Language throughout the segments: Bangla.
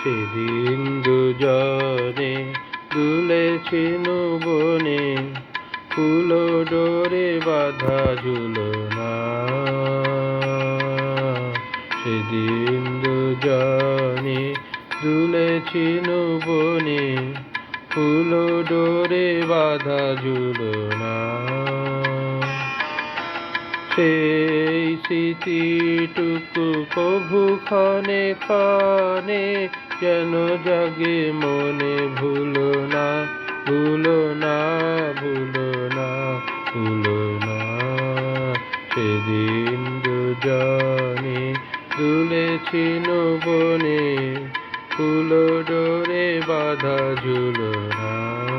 সেদিন দুজনে দুলেছি বনে ফুল ডোরে বাধা ঝুলনা সেদিন দুজনে দুলেছি বনে ফুল ডোরে বাধা ঝুলনা সেই স্মৃতিটুকু কভু ক্ষণে ক্ষণে যেন জাগে মনে ভুলো না ভুলো না ভুলো না ভুলো না? সেদিন দুজনে তুলেছি বনে ফুলো ডোরে বাধা ঝুলো না।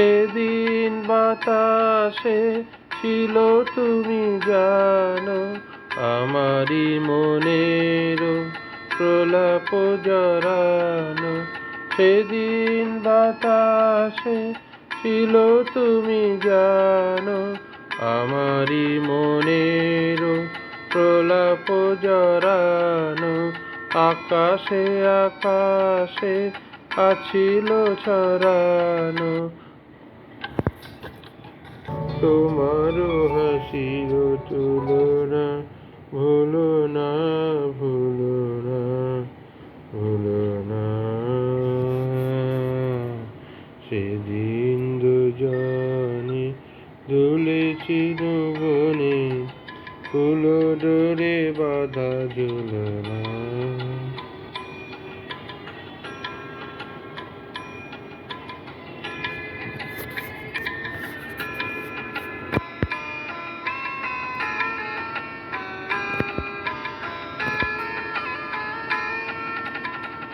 সেদিন বাতাসে ছিল তুমি জানো, আমারই মনের প্রলাপ জরানো সেদিন বাতাসে ছিল তুমি জানো, আমারই মনের প্রলাপ জরানো আকাশে আকাশে আছিল ছড়ানো। তোমার হাসির তুলনা ভুলো না ভুলো না ভুলো না। সেদিন দুজনে দুলেছি বনে ফুলো ডোরে বাধা ঝুলনা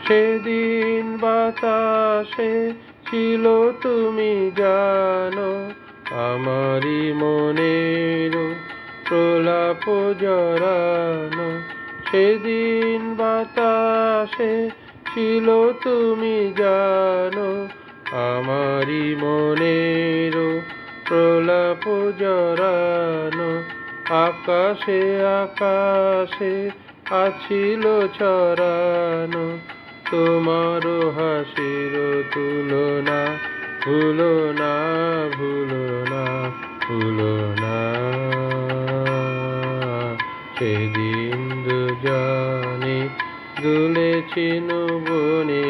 সেদিন বাতাসে ছিল তুমি জানো, আমারই মনের প্রলাপ জরানো সেদিন বাতাসে ছিল তুমি জানো, আমারই মনের প্রলাপ জরানো আকাশে আকাশে আছিল ছড়ানো। তোমার হাসির তুলনা ভুলো না ভুলো না ভুলো না। সেদিন দুজনে দুলেছি বনে,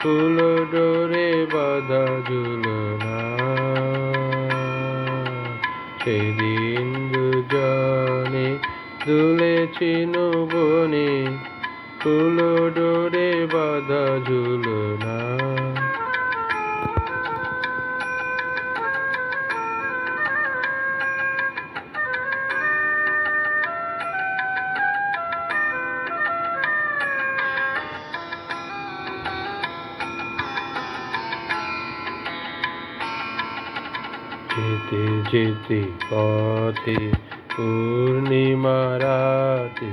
ফুলো ডোরে বাধা ঝুলনা সেদিন দুজনে দুলেছি বনে ফুলো ডোরে বাধা ঝুলনা যেতে যেতে পথে পূর্ণিমা রাতে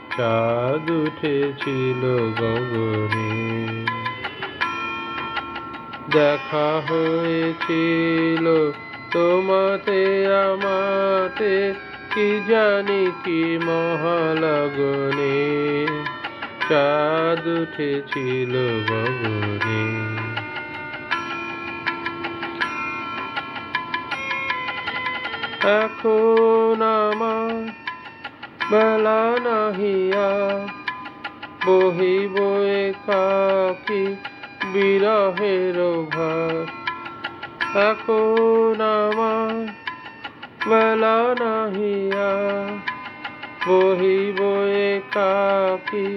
চাঁদ উঠেছিল গগনে। দেখা হয়েছিল তোমাতে, আমাতে, কি জানি কি মহালগনে। চাঁদ উঠেছিল গগনে। এখন আমার বেলা নাহিয়া বহিব একাকি বিরহের ভার এখন আমার বেলা নাহিয়া বহিব একাকি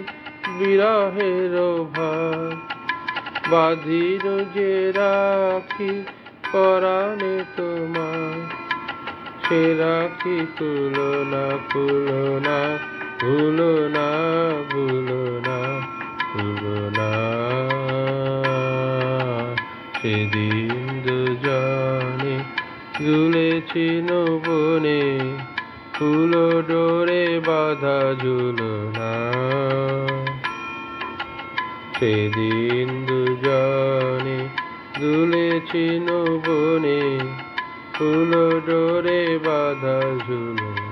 বিরহের ভার বাঁধির যে রাখি পরাণে তোমার সে রাখি খুলো না খুলো না ভুলো না ভুলো না ভুলো না। সেদিন দুজনে ঝুলেছি বনে ফুলো ডোরে বাধা ঝুলো না। সেদিন দুজনে দুলেছি বনে ফুলো ডোরে বাধা ঝুলো।